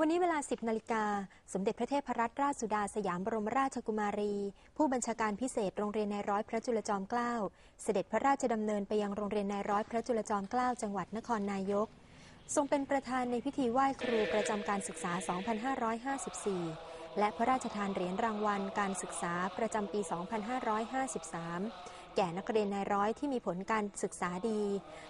วันนี้เวลา 10 นาฬิกา สมเด็จพระเทพรัตนราชสุดาสยามบรมราชกุมารี ผู้บัญชาการพิเศษโรงเรียนนายร้อยพระจุลจอมเกล้า เสด็จพระราชดำเนินไปยังโรงเรียนนายร้อยพระจุลจอมเกล้าจังหวัดนครนายก ทรงเป็นประธานในพิธีไหว้ครูประจำการศึกษา 2554 และพระราชทานเหรียญรางวัลการศึกษาประจำปี 2553 แก่นักเรียนนายร้อยที่มีผลการศึกษาดี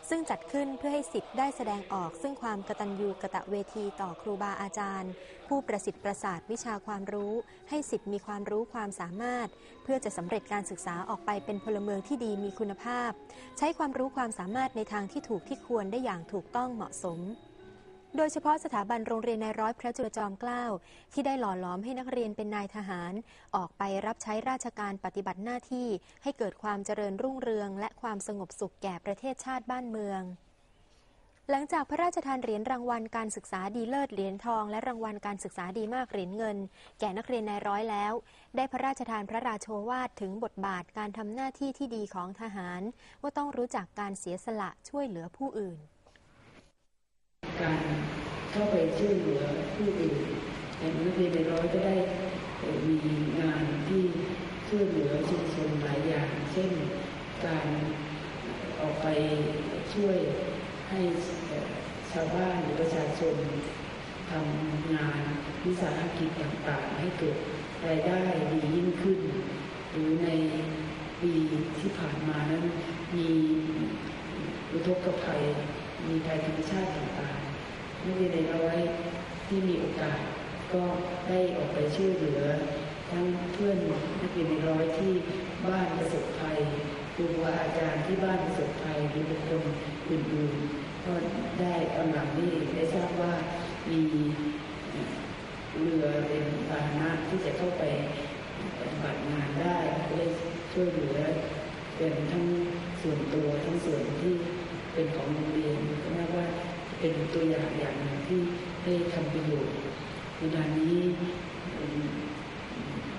ซึ่งจัดขึ้นเพื่อให้สิทธิ์ได้แสดงออกซึ่งความกตัญญูกะตะเวทีต่อครูบาอาจารย์ ผู้ประสิทธิ์ประสาทวิชาความรู้ ให้สิทธิ์มีความรู้ความสามารถ เพื่อจะสำเร็จการศึกษาออกไปเป็นพลเมืองที่ดีมีคุณภาพ ใช้ความรู้ความสามารถในทางที่ถูกที่ควรได้อย่างถูกต้องเหมาะสม โดยเฉพาะสถาบันโรงเรียนนายร้อยพระจุลจอมเกล้าที่ได้หล่อหลอมให้นักเรียนเป็นนายทหาร ออกไปรับใช้ราชการปฏิบัติหน้าที่ให้เกิดความเจริญรุ่งเรือง และความสงบสุขแก่ประเทศชาติบ้านเมือง หลังจากพระราชทานเหรียญรางวัลการศึกษาดีเลิศเหรียญทอง และรางวัลการศึกษาดีมากเหรียญเงิน แก่นักเรียนนายร้อยแล้ว ได้พระราชทานพระราโชวาทถึงบทบาทการทำหน้าที่ที่ดีของทหาร ว่าต้องรู้จักการเสียสละช่วยเหลือผู้อื่น การเข้าไปช่วยเหลือผู้อื่นแต่นักเรียนในร้อยก็ได้มีงานที่ช่วยเหลือชุมชนหลายอย่าง เช่นการออกไปช่วยให้ชาวบ้านหรือประชาชนทำงานวิสาหกิจต่างๆ ให้เกิดรายได้ดียิ่งขึ้น หรือในปีที่ผ่านมานั้นมีอุทกภัยมีภัยธรรมชาติต่างๆ นักเรียนร้อยที่มีโอกาส ก็ได้ออกไปช่วยเหลือ ทั้งเพื่อนนักเรียนในร้อยที่บ้านประสบภัยครูบาอาจารย์ที่บ้านประสบภัยหรือบุคคลอื่นๆก็ได้ตอนหลังนี้ได้ทราบว่ามีเรือเป็นพาหนะที่จะเข้าไปปฏิบัติงานได้ก็ได้ช่วยเหลือเป็นทั้งส่วนตัวทั้งส่วนที่เป็นของโรงเรียนก็นับว่า เป็นตัวอย่างอย่างหนึ่งที่ได้ทำประโยชน์ในงานนี้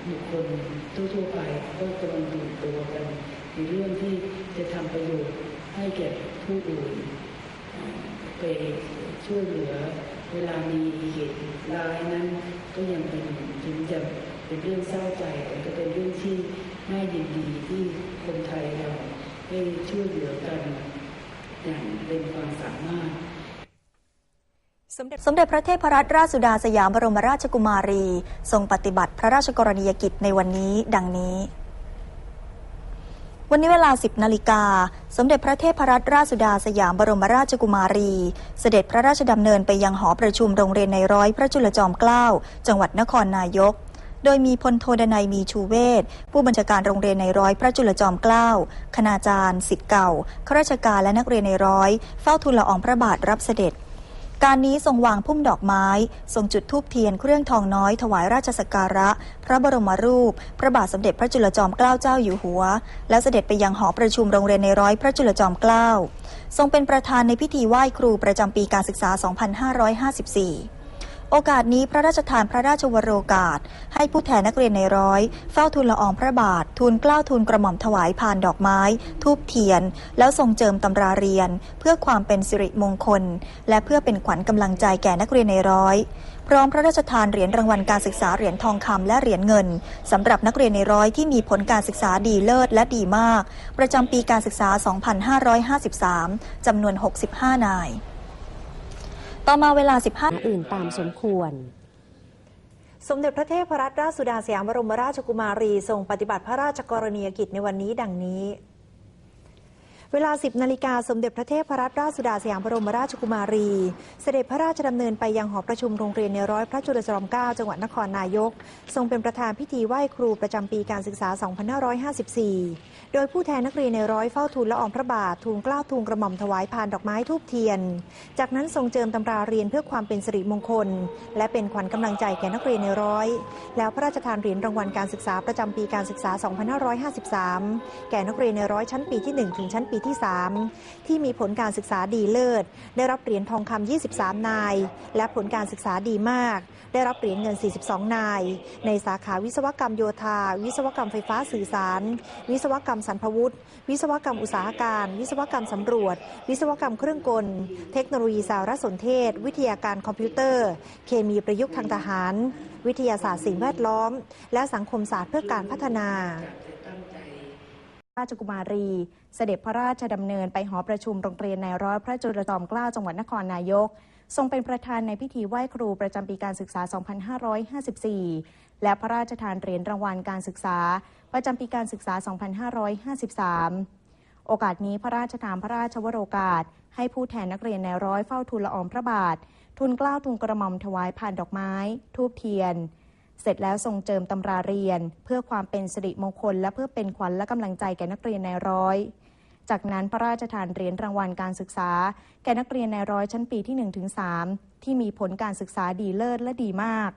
บุคคลทั่วๆไปก็กำลังตื่นตัวกันในเรื่องที่จะทำประโยชน์ให้แก่ผู้อื่นไปช่วยเหลือ เวลามีเหตุร้ายนั้น ก็ยังเป็นถึงจะเป็นเรื่องเศร้าใจแต่ก็เป็นเรื่องที่น่ายินดีที่คนไทยเราได้ช่วยเหลือกันอย่างเป็นความสามารถ สมเด็จสมเด็จพระเทพรัตนราชสุดาสยามบรมราชกุมารี ทรงปฏิบัติพระราชกรณียกิจในวันนี้ ดังนี้ วันนี้เวลา 10นาฬิกา สมเด็จพระเทพรัตนราชสุดาสยามบรมราชกุมารี เสด็จพระราชดำเนินไปยังหอประชุมโรงเรียนในร้อยพระจุลจอมเกล้า จังหวัดนครนายกโดยมีพลโทดนัยมีชูเวศผู้บัญชาการโรงเรียนในร้อยพระจุลจอมเกล้า คณาจารย์สิทธิ์เก่าข้าราชการและนักเรียนในร้อย เฝ้าทูลละอองพระบาทรับเสด็จ การนี้ทรงวางพุ่มดอกไม้ ทรงจุดธูปเทียนเครื่องทองน้อยถวายราชสักการะ พระบรมรูป พระบาทสมเด็จพระจุลจอมเกล้าเจ้าอยู่หัว แล้วเสด็จไปยังหอประชุมโรงเรียนในร้อยพระจุลจอมเกล้า ทรงเป็นประธานในพิธีไหว้ครูประจำปีการศึกษา 2554 โอกาสนี้พระราชทานพระราชวโรกาส ให้ผู้แทนนักเรียนในร้อย เฝ้าทูลละอองพระบาท ทูลกล้าวทูลกระหม่อมถวายพานดอกไม้ ทูบเทียน แล้วทรงเจิมตำราเรียน เพื่อความเป็นสิริมงคล และเพื่อเป็นขวัญกำลังใจแก่นักเรียนในร้อย พร้อมพระราชทานเหรียญรางวัลการศึกษาเหรียญทองคำและเหรียญเงินสำหรับนักเรียนในร้อยที่มีผลการศึกษาดีเลิศและดีมาก ประจำปีการศึกษา 2553จำนวน 65 นาย ต่อมาเวลา 15 อื่นตามสมควร สมเด็จพระเทพรัตนราชสุดาสยามบรมราชกุมารี ทรงปฏิบัติพระราชกรณียกิจในวันนี้ดังนี้ เวลา 10 นาฬิกาสมเด็จพระเทพรัตนราชสุดาสยามบรมราชกุมารี เสด็จพระราชดำเนินไปยังหอประชุมโรงเรียนในร้อยพระจุลจอมเกล้าจังหวัดนครนายก ทรงเป็นประธานพิธีไหว้ครูประจำปีการศึกษา 2554 โดยผู้แทนนักเรียนในร้อยเฝ้าทูลละอองพระบาททูลเกล้าทูลกระหม่อมถวายพานดอกไม้ทูบเทียน จากนั้นทรงเจิมตำราเรียนเพื่อความเป็นสิริมงคล และเป็นขวัญกำลังใจแก่นักเรียนในร้อย แล้วพระราชทานเหรียญรางวัลการศึกษาประจำปีการศึกษา 2553 แก่นักเรียนในร้อยชั้นปีที่ 1 ถึงชั้นปีปีที่ 3 ที่มีผลการศึกษาดีเลิศ ได้รับเหรียญทองคำ 23 นาย และผลการศึกษาดีมาก ได้รับเหรียญเงิน 42 นาย ในสาขาวิศวกรรมโยธา วิศวกรรมไฟฟ้าสื่อสาร วิศวกรรมสรรพวุฒิ วิศวกรรมอุตสาหการ วิศวกรรมสำรวจ วิศวกรรมเครื่องกล เทคโนโลยีสารสนเทศ วิทยาการคอมพิวเตอร์ เคมีประยุกต์ทางทหาร วิทยาศาสตร์สิ่งแวดล้อม และสังคมศาสตร์เพื่อการพัฒนา ราชกุมารี เสด็จพระราชดำเนินไปหอประชุมโรงเรียนในร้อยพระจุลจอมเกล้าจังหวัดนครนายก ทรงเป็นประธานในพิธีไหว้ครูประจำปีการศึกษา 2554 และพระราชทานเหรียญรางวัลการศึกษา ประจำปีการศึกษา 2553 โอกาสนี้พระราชทานพระราชวโรกาส ให้ผู้แทนนักเรียนในร้อยเฝ้าทูลละอองพระบาททูลเกล้าทูลกระหม่อมถวายผ่านดอกไม้ ทูบเทียน เสร็จแล้วทรงเจิมตำราเรียน เพื่อความเป็นสิริมงคล และเพื่อเป็นขวัญและกำลังใจแก่นักเรียนในร้อย จากนั้นพระราชทานเหรียญรางวัลการศึกษา แก่นักเรียนในร้อยชั้นปีที่1ถึง3ที่มีผลการศึกษาดีเลิศและดีมาก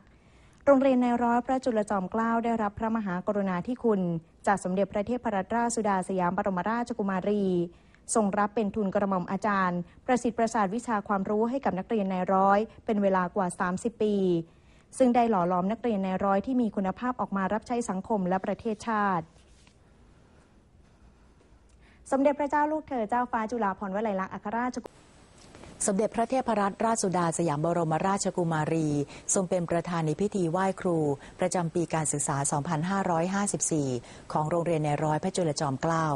โรงเรียนในร้อยพระจุลจอมเกล้าได้รับพระมหากรุณาธิคุณ จากสมเด็จพระเทพรัตนราชสุดาสยามบรมราชกุมารีทรงรับเป็นทุนกระหม่อมอาจารย์ ประสิทธิ์ประสาทวิชาความรู้ให้กับนักเรียนในร้อย เป็นเวลากว่า 30 ปี ซึ่งได้หล่อหลอมนักเรียนในร้อยที่มีคุณภาพออกมารับใช้สังคมและประเทศชาติ สมเด็จพระเจ้าลูกเธอเจ้าฟ้าจุฬาภรณ์วลัยลักษณ์อัครราชกุสมเด็จพระเทพรัตนราชสุดาสยามบรมราชกุมารี ทรงเป็นประธานในพิธีไหว้ครู ประจำปีการศึกษา 2554 ของโรงเรียนในร้อยพระจุลจอมเกล้า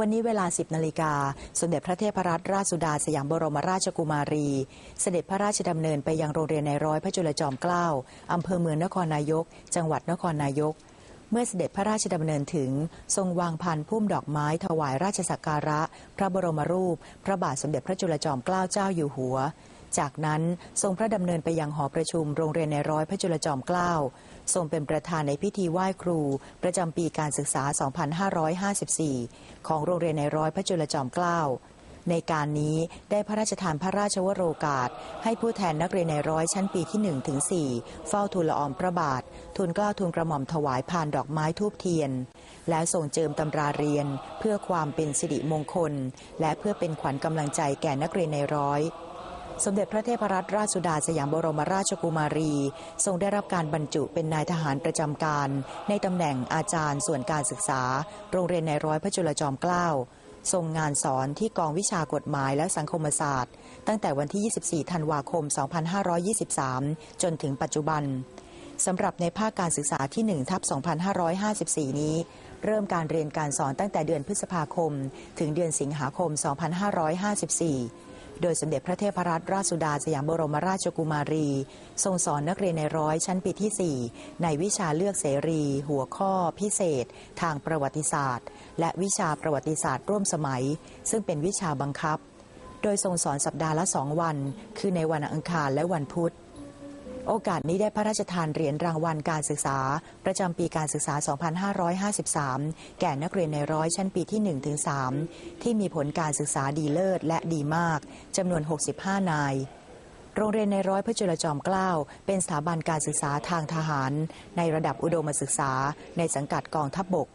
วันนี้เวลา 10นาฬิกา สมเด็จพระเทพรัตนราชสุดาสยามบรมราชกุมารี เสด็จพระราชดำเนินไปยังโรงเรียนในร้อยพระจุลจอมเกล้าอำเภอเมืองนครนายก จังหวัดนครนายก เมื่อเสด็จพระราชดำเนินถึง ทรงวางพันพุ่มดอกไม้ถวายราชสักการะ พระบรมรูป พระบาทสมเด็จพระจุลจอมเกล้าเจ้าอยู่หัว จากนั้นทรงพระดำเนินไปยังหอประชุมโรงเรียนในร้อยพระจุลจอมเกล้าทรงเป็นประธานในพิธีไหว้ครู ประจำปีการศึกษา 2554 ของโรงเรียนในร้อยพระจุลจอมเกล้าในการนี้ได้พระราชทานพระราชวโรกาส ให้ผู้แทนนักเรียนในร้อยชั้นปีที่1ถึง4เฝ้าทูลละอองพระบาท ทูลเกล้าทูลกระหม่อมถวายพานดอกไม้ทูบเทียน แล้วส่งเจิมตำราเรียน เพื่อความเป็นสิริมงคล และเพื่อเป็นขวัญกำลังใจแก่นักเรียนในร้อย สมเด็จพระเทพรัตนราชสุดาสยามบรมราชกุมารี ทรงได้รับการบรรจุเป็นนายทหารประจำการ ในตำแหน่งอาจารย์ส่วนการศึกษา โรงเรียนในร้อยพระจุลจอมเกล้าทรงงานสอนที่กองวิชากฎหมายและสังคมศาสตร์ ตั้งแต่วันที่ 24 ธันวาคม 2523 จนถึงปัจจุบันสำหรับในภาคการศึกษาที่ 1 ทับ 2554 นี้ เริ่มการเรียนการสอนตั้งแต่เดือนพฤษภาคม ถึงเดือนสิงหาคม 2554 โดยสมเด็จพระเทพรัตนราชสุดาสยามบรมราชกุมารี ทรงสอนนักเรียนในร้อยชั้นปีที่ 4 ในวิชาเลือกเสรี หัวข้อ พิเศษ ทางประวัติศาสตร์ และวิชาประวัติศาสตร์ร่วมสมัย ซึ่งเป็นวิชาบังคับ โดยทรงสอนสัปดาห์ละสองวัน คือในวันอังคารและวันพุธ โอกาสนี้ได้พระราชทานเหรียญรางวัลการศึกษา ประจำปีการศึกษา 2553 แก่นักเรียนในร้อยชั้นปีที่1ถึง3ที่มีผลการศึกษาดีเลิศและดีมากจำนวน 65 นายโรงเรียนในร้อยพระจุลจอมเกล้าเป็นสถาบันการศึกษาทางทหาร ในระดับอุดมศึกษา ในสังกัดกองทัพบบก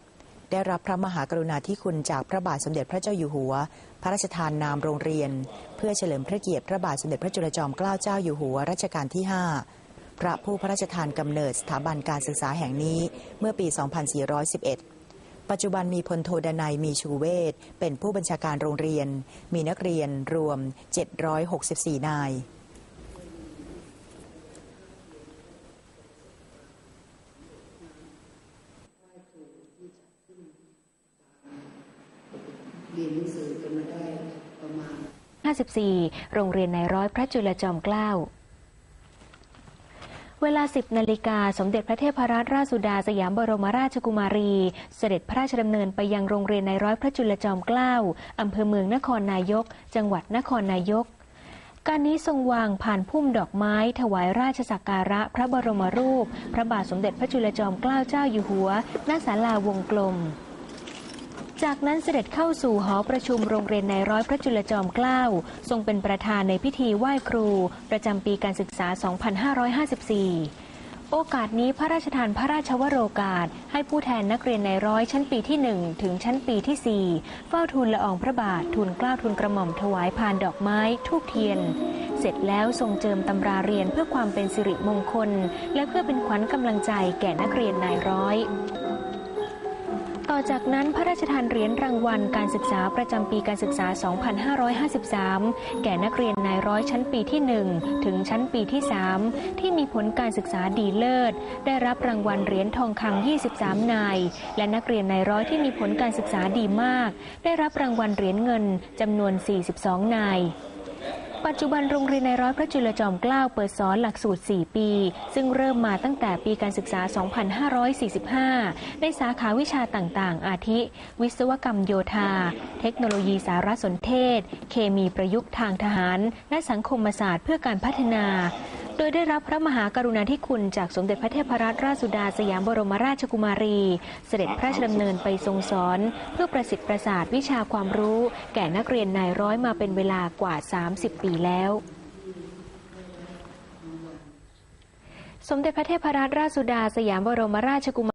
ได้รับพระมหากรุณาธิคุณจากพระบาทสมเด็จพระเจ้าอยู่หัว พระราชทานนามโรงเรียน เพื่อเฉลิมพระเกียรติพระบาทสมเด็จพระจุลจอมเกล้าเจ้าอยู่หัวรัชกาลที่ 5 พระผู้พระราชทานกำเนิดสถาบันการศึกษาแห่งนี้เมื่อปี 2411ปัจจุบันมีพลโทดนัยมีชูเวศเป็นผู้บัญชาการโรงเรียน มีนักเรียนรวม 764 นายหนังสือกันมาได้ประมาณ54 โรงเรียนในร้อยพระจุลจอมเกล้า เวลา 10 นาฬิกา สมเด็จพระเทพรัตนราชสุดาสยามบรมราชกุมารี เสด็จพระราชดำเนินไปยังโรงเรียนในร้อยพระจุลจอมเกล้าอำเภอเมืองนครนายก จังหวัดนครนายก การนี้ทรงวางผ่านพุ่มดอกไม้ ถวายราชสักการะพระบรมรูป พระบาทสมเด็จพระจุลจอมเกล้าเจ้าอยู่หัว ณ ศาลาวงกลม จากนั้นเสด็จเข้าสู่หอประชุมโรงเรียนในร้อยพระจุลจอมเกล้า ทรงเป็นประธานในพิธีไหว้ครู ประจำปีการศึกษา 2554โอกาสนี้พระราชทานพระราชวโรกาส ให้ผู้แทนนักเรียนในร้อยชั้นปีที่ 1 ถึงชั้นปีที่ 4 เฝ้าทูลละอองพระบาททูลเกล้าทูลกระหม่อมถวายพานดอกไม้ทูบเทียน เสร็จแล้วทรงเจิมตำราเรียนเพื่อความเป็นสิริมงคล และเพื่อเป็นขวัญกำลังใจแก่นักเรียนนายร้อย ต่อจากนั้นพระราชทานเหรียญรางวัลการศึกษาประจำปีการศึกษา 2553 แก่นักเรียนนายร้อยชั้นปีที่ 1 ถึงชั้นปีที่ 3 ที่มีผลการศึกษาดีเลิศ ได้รับรางวัลเหรียญทองคำ23 นาย และนักเรียนนายร้อยที่มีผลการศึกษาดีมาก ได้รับรางวัลเหรียญเงินจำนวน 42 นาย ปัจจุบันโรงเรียนในร้อยพระจุลจอมเกล้าเปิดสอนหลักสูตร 4 ปี ซึ่งเริ่มมาตั้งแต่ปีการศึกษา 2545 ในสาขาวิชาต่างๆ อาทิ วิศวกรรมโยธา เทคโนโลยีสารสนเทศ เคมีประยุกต์ทางทหาร และสังคมศาสตร์เพื่อการพัฒนา ดยได้รับพระมหากรุณาธิคุณจากสมเด็จพระเทพรัตนราชสุดาสยามบรมราชกุมารี เสด็จพระราชดำเนินไปทรงสอน เพื่อประสิทธิ์ประสาทวิชาความรู้ แก่นักเรียนนายร้อยมาเป็นเวลากว่า 30 ปีแล้วสมเด็จพระเทพรัตนราชสุดาสยามบรมราชกุมาร